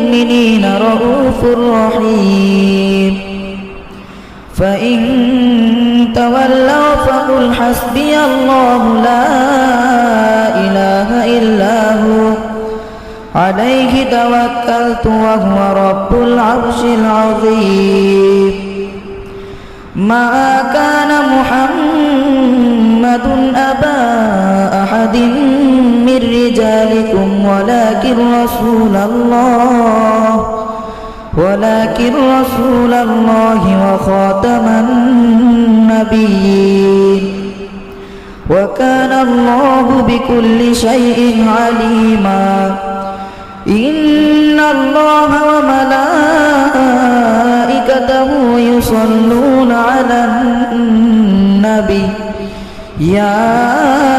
بالمؤمنين رؤوف رحيم. فإن تولوا فقل حسبي الله لا إله إلا هو. عليه توكلت وهو رب العرش العظيم. ما كان محمد أبا أحد من رجالكم ولكن رسول الله ولكن رسول الله وخاتم النبيين وكان الله بكل شيء عليما إن الله وملائكته يصلون على النبي يا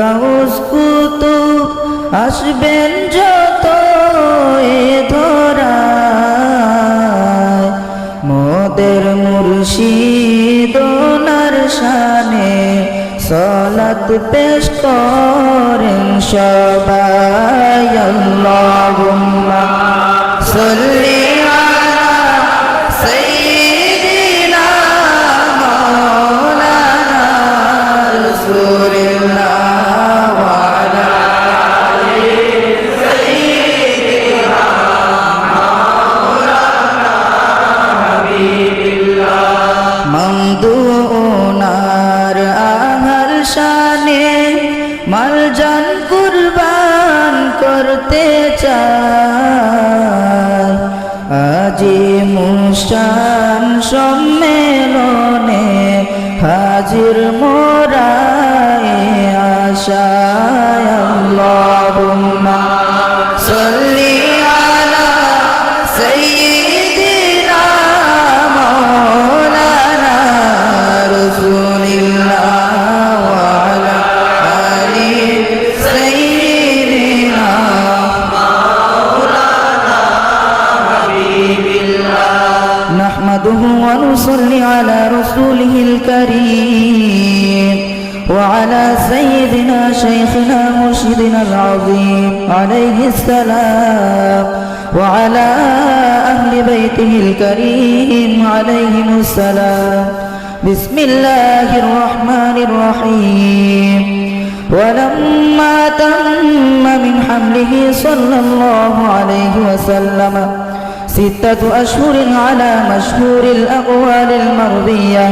Gauss Qutub আসবেন যত এ ধরায়। মোদের মুর্শিদ শানে সলাত পেশ করেন সবাই। আল্লাহুম্মা সাল্লি মালজান কুরবান করতে চায়। আজি মুসান সম্মেলনে হাজির মোরায় আশায় العظيم عليه السلام وعلى أهل بيته الكريم عليهم السلام. بسم الله الرحمن الرحيم. ولما تم من حمله صلى الله عليه وسلم ستة أشهر على مشهور الأقوال المرضية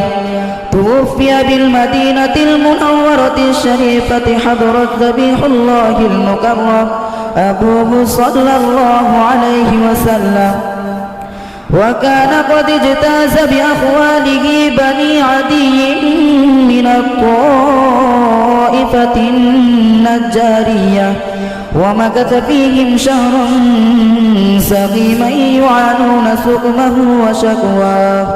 توفي بالمدينة المنورة الشريفة حضرت ذبيح الله المكرم أبوه صلى الله عليه وسلم. وكان قد اجتاز بأخواله بني عدي من الطائفة النجارية ومكث فيهم شهرا سقيما يعانون سقمه وشكواه.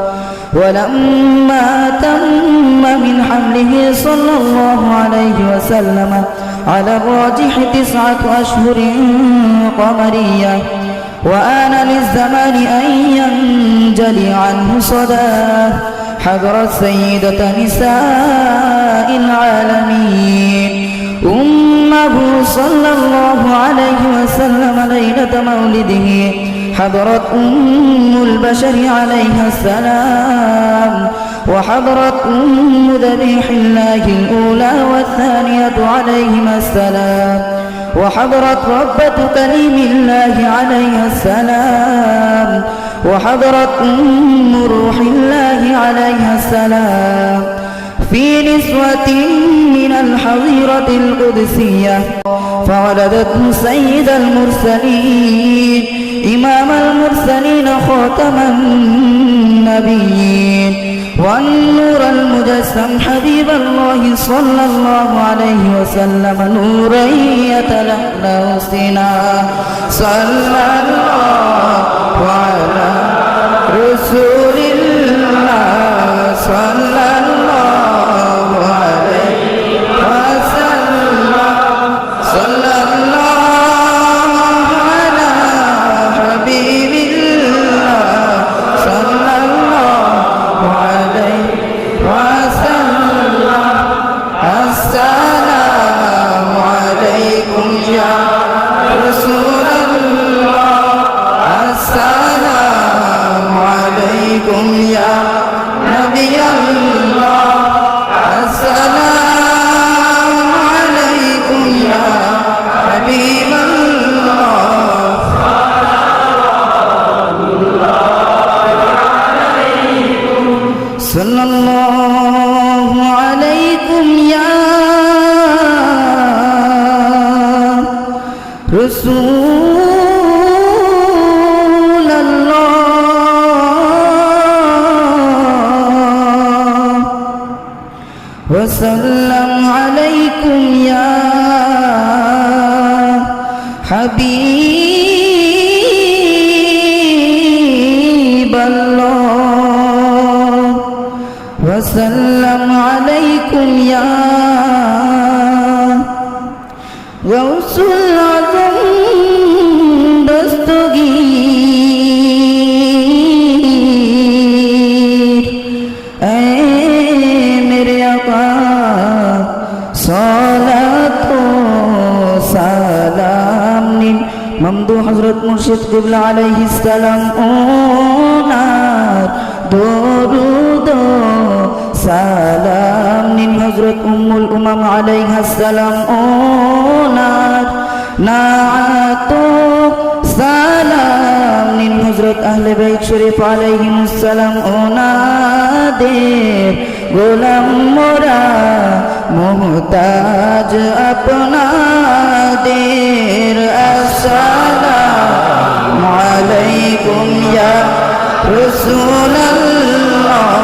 ولما تم من حمله صلى الله عليه وسلم على الراجح تسعة أشهر قمرية وآن للزمان أن ينجلي عنه صداه حضرت سيدة نساء العالمين. أمه صلى الله عليه وسلم ليلة مولده حضرت أم البشر عليها السلام وحضرت أم ذبيح الله الأولى والثانية عليهما السلام وحضرت ربة كليم الله عليها السلام وحضرت أم روح الله عليها السلام. في نسوة من الحظيرة القدسية فولدته سيد المرسلين إمام المرسلين خاتم النبيين. والنور المجسم حبيب الله صلى الله عليه وسلم نورا يتلألأ سنا صلى عليكم يا نبي الله وسلم عليكم يا حبيب الله وسلم عليكم يا غوث العظم মমদু হজরত মুর্শিদ কিবলা আলাইহিস সালাম, ওনার দরুদ সালাম নিন হজরত উম্মুল উমাম আলাইহাস সালাম, ওনার নাআত সালাম নিন হজরত আহলে বাইত শরীফ আলাইহিমুস সালাম, ওনাদের গোলাম মোরা মোহতাজ قدير السلام عليكم يا رسول الله